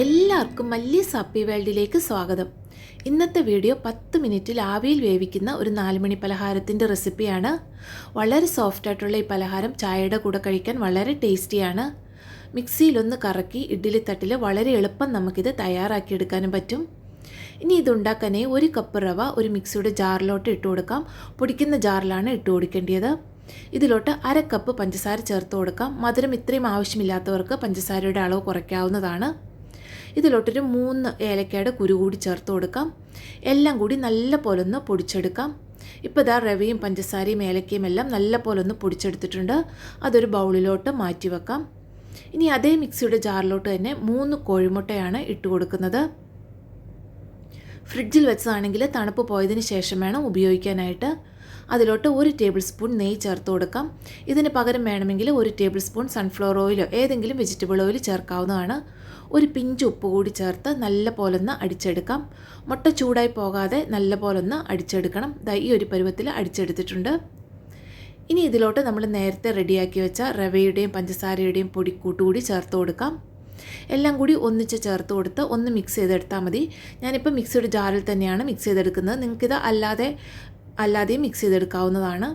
എല്ലാവർക്കും മല്ലി സാപ്പി വേൾഡിലേക്ക് സ്വാഗതം. ഇന്നത്തെ വീഡിയോ പത്ത് മിനിറ്റിൽ ആവിയിൽ വേവിക്കുന്ന ഒരു നാലുമണി പലഹാരത്തിന്റെ റെസിപ്പിയാണ്. വളരെ സോഫ്റ്റ് ആയിട്ടുള്ള ഈ പലഹാരം ചായയുടെ കൂടെ കഴിക്കാൻ വളരെ ടേസ്റ്റിയാണ്. മിക്സിയിലൊന്ന് കറക്കി ഇഡ്ഡലി തട്ടിൽ വളരെ എളുപ്പം നമുക്കിത് തയ്യാറാക്കിയെടുക്കാനും പറ്റും. ഇനി ഇതുണ്ടാക്കാനേ ഒരു കപ്പ് റവ ഒരു മിക്സിയുടെ ജാറിലോട്ട് ഇട്ട് കൊടുക്കാം. പൊടിക്കുന്ന ജാറിലാണ് ഇട്ട് കൊടുക്കേണ്ടത് ഇതിലോട്ട് അര കപ്പ് പഞ്ചസാര ചേർത്ത് കൊടുക്കാം. മധുരം ഇത്രയും ആവശ്യമില്ലാത്തവർക്ക് പഞ്ചസാരയുടെ അളവ് കുറയ്ക്കാവുന്നതാണ്. ഇതിലോട്ടൊരു മൂന്ന് ഏലക്കയുടെ കുരു കൂടി ചേർത്ത് കൊടുക്കാം. എല്ലാം കൂടി നല്ല പോലെ ഒന്ന് പൊടിച്ചെടുക്കാം. ഇപ്പോൾ ഇതാ റവയും പഞ്ചസാരയും ഏലക്കയും എല്ലാം നല്ല പോലെ ഒന്ന് പൊടിച്ചെടുത്തിട്ടുണ്ട്. അതൊരു ബൗളിലോട്ട് മാറ്റി വെക്കാം. ഇനി അതേ മിക്സിയുടെ ജാറിലോട്ട് തന്നെ മൂന്ന് കോഴിമുട്ടയാണ് ഇട്ട് കൊടുക്കുന്നത്. ഫ്രിഡ്ജിൽ വെച്ചതാണെങ്കിൽ തണുപ്പ് പോയതിന് ശേഷം വേണം ഉപയോഗിക്കാനായിട്ട്. അതിലോട്ട് ഒരു ടേബിൾ സ്പൂൺ നെയ്യ് ചേർത്ത് കൊടുക്കാം. ഇതിന് പകരം വേണമെങ്കിൽ ഒരു ടേബിൾ സ്പൂൺ സൺഫ്ലവർ ഓയിലോ ഏതെങ്കിലും വെജിറ്റബിൾ ഓയിൽ ചേർക്കാവുന്നതാണ്. ഒരു പിഞ്ച് ഉപ്പ് കൂടി ചേർത്ത് നല്ല പോലൊന്ന് അടിച്ചെടുക്കാം. മുട്ട ചൂടായി പോകാതെ നല്ല പോലൊന്ന് അടിച്ചെടുക്കണം. ദാ ഈ ഒരു പരുവത്തിൽ അടിച്ചെടുത്തിട്ടുണ്ട്. ഇനി ഇതിലോട്ട് നമ്മൾ നേരത്തെ റെഡിയാക്കി വെച്ച റവയുടെയും പഞ്ചസാരയുടെയും പൊടിക്കൂട്ട് കൂടി ചേർത്ത് കൊടുക്കാം. എല്ലാം കൂടി ഒന്നിച്ച് ചേർത്ത് കൊടുത്ത് ഒന്ന് മിക്സ് ചെയ്തെടുത്താൽ മതി. ഞാനിപ്പോൾ മിക്സിയുടെ ജാറിൽ തന്നെയാണ് മിക്സ് ചെയ്തെടുക്കുന്നത്. നിങ്ങൾക്കിത് അല്ലാതെ അല്ലാതെയും മിക്സ് ചെയ്തെടുക്കാവുന്നതാണ്.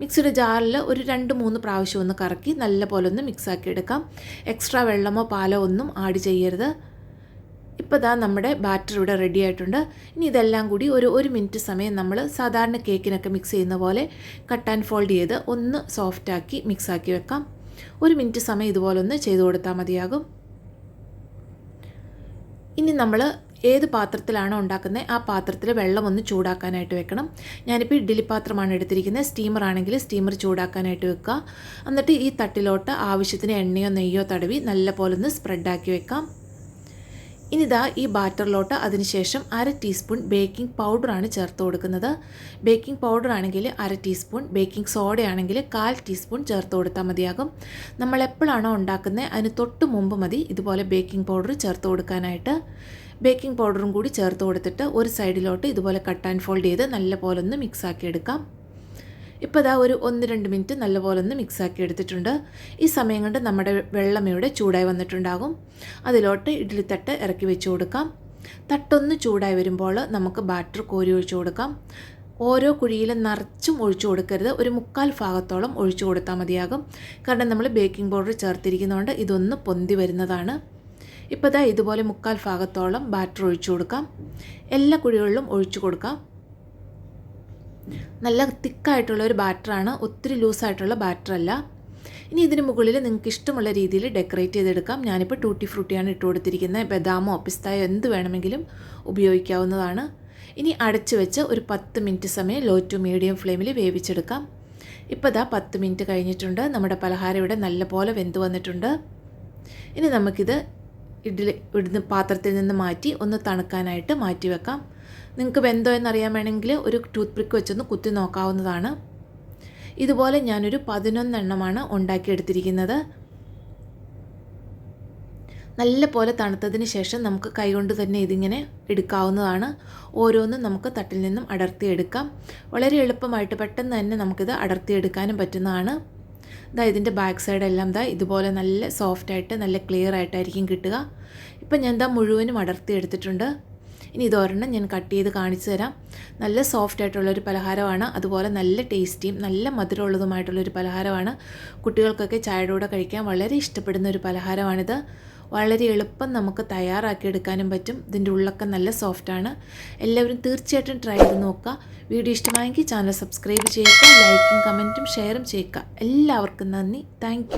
മിക്സിയുടെ ജാറിൽ ഒരു രണ്ട് മൂന്ന് പ്രാവശ്യം ഒന്ന് കറക്കി നല്ല പോലെ ഒന്ന് മിക്സാക്കി എടുക്കാം. എക്സ്ട്രാ വെള്ളമോ പാലോ ഒന്നും ആഡ് ചെയ്യരുത്. ഇപ്പോൾ ദാ നമ്മുടെ ബാറ്റർ ഇവിടെ റെഡി ആയിട്ടുണ്ട്. ഇനി ഇതെല്ലാം കൂടി ഒരു ഒരു മിനിറ്റ് സമയം നമ്മൾ സാധാരണ കേക്കിനൊക്കെ മിക്സ് ചെയ്യുന്ന പോലെ കട്ട് ആൻഡ് ഫോൾഡ് ചെയ്ത് ഒന്ന് സോഫ്റ്റാക്കി മിക്സാക്കി വെക്കാം. ഒരു മിനിറ്റ് സമയം ഇതുപോലെ ഒന്ന് ചെയ്ത് കൊടുത്താൽ മതിയാകും. ഇനി നമ്മൾ ഏത് പാത്രത്തിലാണോ ഉണ്ടാക്കുന്നത് ആ പാത്രത്തിൽ വെള്ളം ഒന്ന് ചൂടാക്കാനായിട്ട് വെക്കണം. ഞാനിപ്പോൾ ഇഡ്ഡലി പാത്രമാണ് എടുത്തിരിക്കുന്നത്. സ്റ്റീമർ ആണെങ്കിൽ സ്റ്റീമർ ചൂടാക്കാനായിട്ട് വെക്കുക. എന്നിട്ട് ഈ തട്ടിലോട്ട് ആവശ്യത്തിന് എണ്ണയോ നെയ്യോ തടവി നല്ല പോലെ ഒന്ന് സ്പ്രെഡാക്കി വെക്കാം. ഇനി ഇതാ ഈ ബാറ്ററിലോട്ട് അതിനുശേഷം അര ടീസ്പൂൺ ബേക്കിംഗ് പൗഡറാണ് ചേർത്ത് കൊടുക്കുന്നത്. ബേക്കിംഗ് പൗഡർ ആണെങ്കിൽ അര ടീസ്പൂൺ ബേക്കിംഗ് സോഡ ആണെങ്കിൽ കാൽ ടീസ്പൂൺ ചേർത്ത് കൊടുത്താൽ മതിയാകും. നമ്മൾ എപ്പോഴാണോ ഉണ്ടാക്കുന്നത് അതിന് തൊട്ട് മുമ്പ് മതി ഇതുപോലെ ബേക്കിംഗ് പൗഡർ ചേർത്ത് കൊടുക്കാനായിട്ട്. ബേക്കിംഗ് പൗഡറും കൂടി ചേർത്ത് കൊടുത്തിട്ട് ഒരു സൈഡിലോട്ട് ഇതുപോലെ കട്ട് ആൻഡ് ഫോൾഡ് ചെയ്ത് നല്ല പോലെ ഒന്ന് മിക്സ് ആക്കി എടുക്കാം. ഇപ്പോൾ ഇതാ ഒരു ഒന്ന് രണ്ട് മിനിറ്റ് നല്ലപോലെ ഒന്ന് മിക്സാക്കി എടുത്തിട്ടുണ്ട്. ഈ സമയം കൊണ്ട് നമ്മുടെ വെള്ളം ഇവിടെ ചൂടായി വന്നിട്ടുണ്ടാകും. അതിലോട്ട് ഇഡ്ഡലിത്തട്ട് ഇറക്കി വെച്ച് കൊടുക്കാം. തട്ടൊന്ന് ചൂടായി വരുമ്പോൾ നമുക്ക് ബാറ്റർ കോരി ഒഴിച്ചു കൊടുക്കാം. ഓരോ കുഴിയിലും നിറച്ചും ഒഴിച്ചു കൊടുക്കരുത്. ഒരു മുക്കാൽ ഭാഗത്തോളം ഒഴിച്ചു കൊടുത്താൽ മതിയാകും. കാരണം നമ്മൾ ബേക്കിംഗ് പൗഡർ ചേർത്തിരിക്കുന്നതുകൊണ്ട് ഇതൊന്ന് പൊന്തി വരുന്നതാണ്. ഇപ്പോൾ ഇതാ ഇതുപോലെ മുക്കാൽ ഭാഗത്തോളം ബാറ്റർ ഒഴിച്ചു കൊടുക്കാം. എല്ലാ കുഴികളിലും ഒഴിച്ചു കൊടുക്കാം. നല്ല തിക്കായിട്ടുള്ള ഒരു ബാറ്ററാണ്. ഒത്തിരി ലൂസായിട്ടുള്ള ബാറ്ററല്ല. ഇനി ഇതിന് മുകളിൽ നിങ്ങൾക്ക് ഇഷ്ടമുള്ള രീതിയിൽ ഡെക്കറേറ്റ് ചെയ്തെടുക്കാം. ഞാനിപ്പോൾ ടൂട്ടി ഫ്രൂട്ടിയാണ് ഇട്ട് കൊടുത്തിരിക്കുന്നത്. ബദാമോ പിസ്തായോ എന്ത് വേണമെങ്കിലും ഉപയോഗിക്കാവുന്നതാണ്. ഇനി അടച്ചു വെച്ച് ഒരു പത്ത് മിനിറ്റ് സമയം ലോ ടു മീഡിയം ഫ്ലെയിമിൽ വേവിച്ചെടുക്കാം. ഇപ്പോൾ ഇതാ പത്ത് മിനിറ്റ് കഴിഞ്ഞിട്ടുണ്ട്. നമ്മുടെ പലഹാരം ഇവിടെ നല്ലപോലെ വെന്ത് വന്നിട്ടുണ്ട്. ഇനി നമുക്കിത് ഇഡ്ഡലി ഇടുന്ന പാത്രത്തിൽ നിന്ന് മാറ്റി ഒന്ന് തണുക്കാനായിട്ട് മാറ്റി വെക്കാം. നിങ്ങൾക്ക് വെന്തോ എന്നറിയാൻ വേണമെങ്കിൽ ഒരു ടൂത്ത് പിക്ക് വെച്ചൊന്ന് കുത്തി നോക്കാവുന്നതാണ്. ഇതുപോലെ ഞാനൊരു പതിനൊന്നെണ്ണമാണ് ഉണ്ടാക്കിയെടുത്തിരിക്കുന്നത്. നല്ല പോലെ തണുത്തതിന് ശേഷം നമുക്ക് കൈകൊണ്ട് തന്നെ ഇതിങ്ങനെ എടുക്കാവുന്നതാണ്. ഓരോന്നും നമുക്ക് തട്ടിൽ നിന്നും അടർത്തിയെടുക്കാം. വളരെ എളുപ്പമായിട്ട് പെട്ടെന്ന് തന്നെ നമുക്കിത് അടർത്തിയെടുക്കാനും പറ്റുന്നതാണ്. ദാ ഇതിന്റെ ബാക്ക് സൈഡ് എല്ലാം ദാ ഇതുപോലെ നല്ല സോഫ്റ്റായിട്ട് നല്ല ക്ലിയർ ആയിട്ടായിരിക്കും കിട്ടുക. ഇപ്പം ഞാൻ ദാ മുഴുവനും അടർത്തി എടുത്തിട്ടുണ്ട്. ഇനി ഇതൊരെണ്ണം ഞാൻ കട്ട് ചെയ്ത് കാണിച്ചു തരാം. നല്ല സോഫ്റ്റ് ആയിട്ടുള്ളൊരു പലഹാരമാണ്. അതുപോലെ നല്ല ടേസ്റ്റിയും നല്ല മധുരമുള്ളതുമായിട്ടുള്ളൊരു പലഹാരമാണ്. കുട്ടികൾക്കൊക്കെ ചായയുടെ കൂടെ കഴിക്കാൻ വളരെ ഇഷ്ടപ്പെടുന്ന ഒരു പലഹാരമാണിത്. വളരെ എളുപ്പം നമുക്ക് തയ്യാറാക്കിയെടുക്കാനും പറ്റും. ഇതിന്റെ ഉള്ളൊക്കെ നല്ല സോഫ്റ്റാണ് എല്ലാവരും തീർച്ചയായിട്ടും ട്രൈ ചെയ്ത് നോക്കുക. വീഡിയോ ഇഷ്ടമായെങ്കിൽ ചാനൽ സബ്സ്ക്രൈബ് ചെയ്യുക. ലൈക്കും കമന്റും ഷെയറും ചെയ്യുക. എല്ലാവർക്കും നന്ദി. താങ്ക്